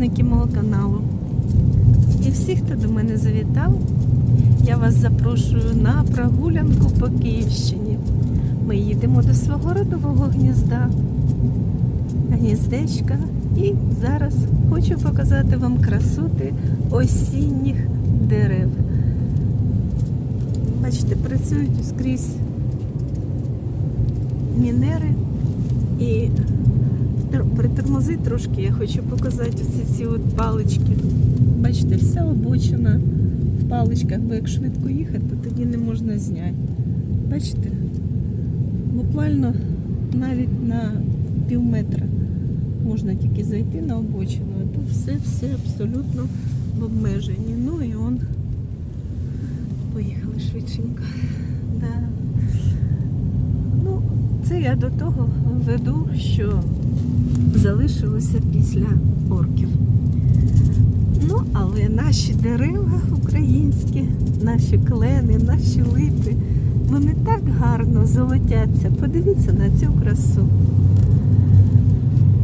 підписники мого каналу. І всі, хто до мене завітав, я вас запрошую на прогулянку по Київщині. Ми їдемо до свого родового гнізда, гніздечка. І зараз хочу показати вам красоти осінніх дерев. Бачите, працюють скрізь мінери і притормози трошки, я хочу показати оці ці от палички. Бачите, вся обочина в паличках, бо як швидко їхати, то тоді не можна зняти. Бачите? Буквально навіть на пів метра можна тільки зайти на обочину, а тут все-все абсолютно в обмеженні. Ну і он поїхали швидшенько. Да. Ну, це я до того веду, що залишилося після орків. Ну, але наші дерева українські, наші клени, наші липи, вони так гарно золотяться. Подивіться на цю красу.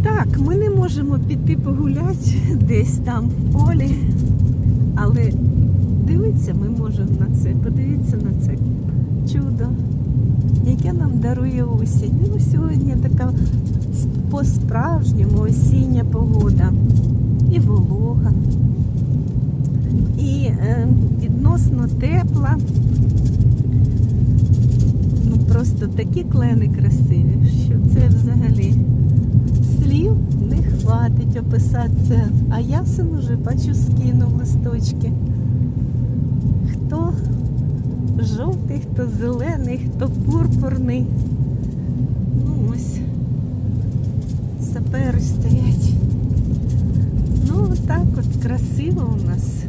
Так, ми не можемо піти погуляти десь там в полі, але дивитися ми можемо на це. Подивіться на це чудо, яке нам дарує осінь. Ну, сьогодні така по-справжньому осіння погода. І волога, і е, відносно тепла. Ну просто такі клени красиві, що це взагалі слів не хватить описати це. А ясен уже бачу скинув листочки. Хто жовтий, хто зелений, хто пурпурний. Ну ось сапери стоять. Ну, так от красиво у нас.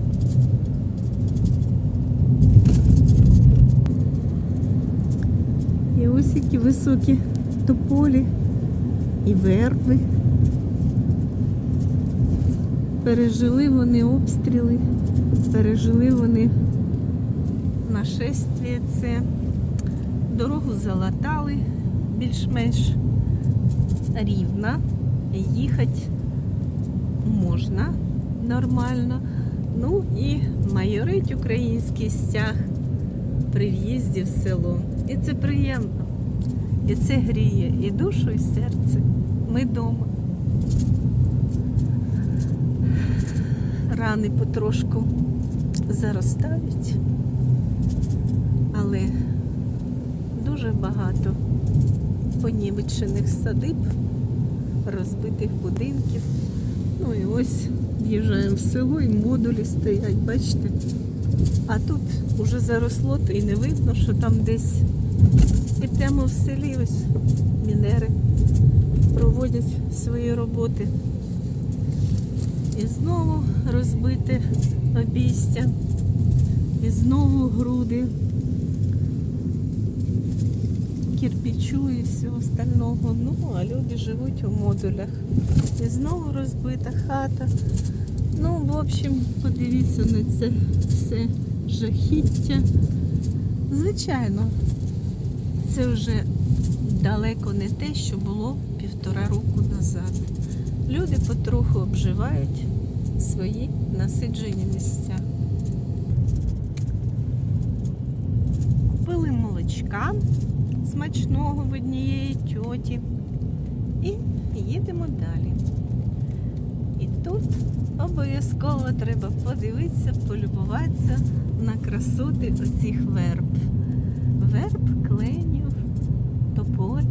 І ось які високі тополі і верби. Пережили вони обстріли, пережили вони нашествие це. Дорогу залатали більш-менш рівна. Їхати можна нормально. Ну і майорить український стяг при в'їзді в село. І це приємно. І це гріє і душу, і серце. Ми вдома. Рани потрошку заростають, але дуже багато понівечених садиб, розбитих будинків. Ну і ось в'їжджаємо в село і модулі стоять, бачите? А тут уже заросло, то і не видно, що там десь. І в селі ось мінери проводять свої роботи. І знову розбите обійстя, і знову груди кирпичу і всього остального. Ну, а люди живуть у модулях. І знову розбита хата. Ну, в общем, подивіться на це все жахіття. Звичайно, це вже далеко не те, що було півтора року назад. Люди потроху обживають свої насиджені місця. Купили молочка смачного в однієї тьоті і їдемо далі. І тут обов'язково треба подивитися, полюбуватися на красоти оцих верб. Верб, кленів, тополь.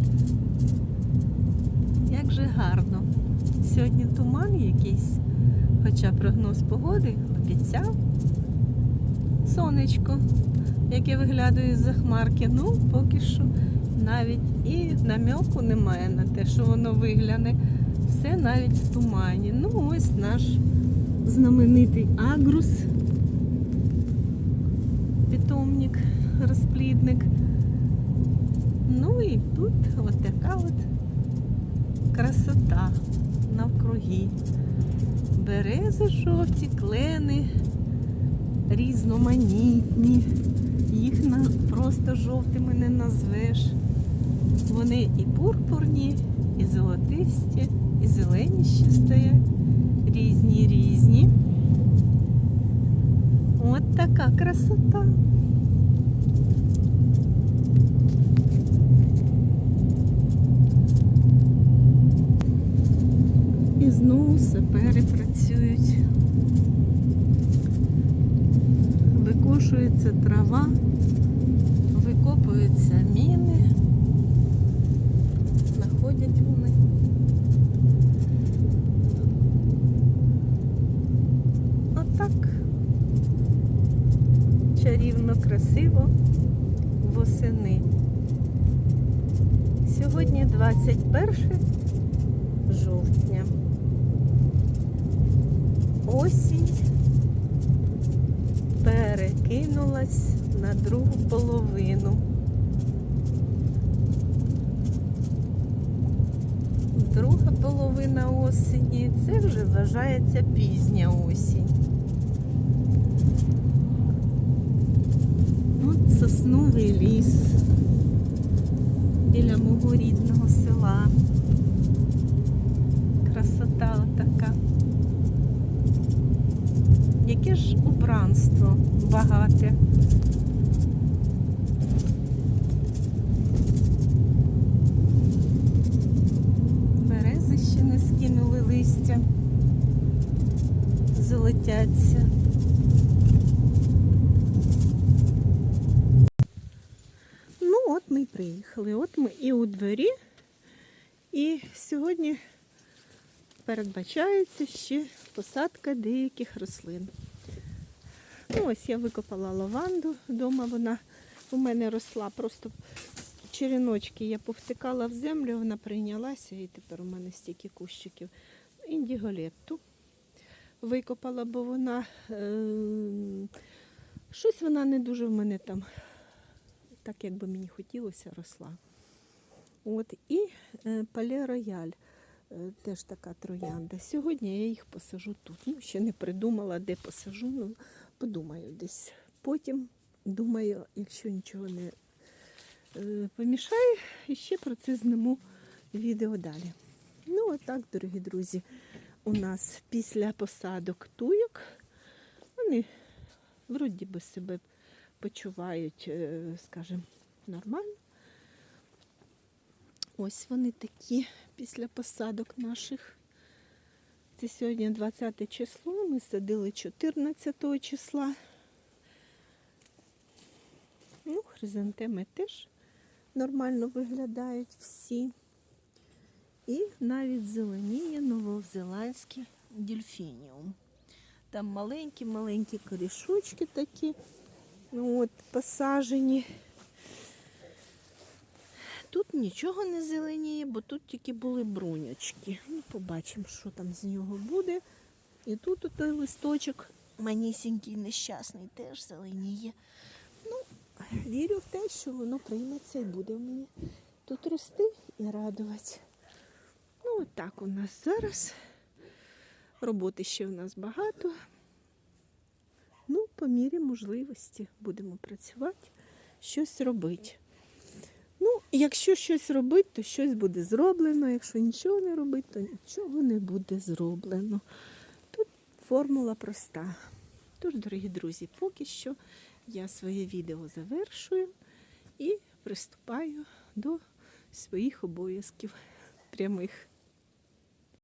Як же гарно. Сьогодні туман якийсь, хоча прогноз погоди обіцяв сонечко, яке виглядає з-за хмарки. Ну, поки що навіть і намеку немає на те, що воно вигляне. Все навіть в тумані. Ну, ось наш знаменитий агрус, питомник, розплідник. Ну і тут от така от красота навкруги. Берези жовті, клени, різноманітні. Їх просто жовтими не назвеш. Вони і пурпурні, і золотисті, і зелені ще стоять. різні різні. От така красота. І знову сапери працюють. Викошується трава, викопуються міни, знаходять вони. Отак. Чарівно, красиво восени. Сьогодні 21 жовтня. Осінь перекинулась на другу половину. Половина осені це вже вважається пізня осінь. От сосновий ліс біля мого рідного села. Красота така. Яке ж убранство багате. Берези ще не скинули листя. Золотяться. Ну, от ми й приїхали. От ми і у дворі. І сьогодні передбачається ще посадка деяких рослин. Ну, ось я викопала лаванду вдома. Вона у мене росла просто череночки. Я повтикала в землю, вона прийнялася, і тепер у мене стільки кущиків. Індіголетту викопала, бо вона е- щось вона не дуже в мене там, так як би мені хотілося, росла. От, і е, пале рояль. Е, Теж така троянда. Сьогодні я їх посажу тут. Ну, ще не придумала, де посажу. Ну, подумаю десь. Потім думаю, якщо нічого не е, помішає, ще про це зніму відео далі. Ну, отак, дорогі друзі, у нас після посадок туйок вони вроді би себе почувають, е, скажімо, нормально. Ось вони такі після посадок наших. Це сьогодні 20 число, ми садили 14 числа. Ну, хризантеми теж нормально виглядають всі. І навіть зеленіє новозеландський дельфініум. Там маленькі-маленькі корішочки такі, ну, от, посажені. Тут нічого не зеленіє, бо тут тільки були брунячки. Ну, побачимо, що там з нього буде. І тут той листочок манісінький, нещасний, теж зеленіє. Ну, вірю в те, що воно прийметься і буде мені тут рости і радувати. Ну, от так у нас зараз. Роботи ще в нас багато. Ну, по мірі можливості будемо працювати, щось робити. Ну, якщо щось робити, то щось буде зроблено. Якщо нічого не робити, то нічого не буде зроблено. Тут формула проста. Тож, дорогі друзі, поки що я своє відео завершую і приступаю до своїх обов'язків прямих.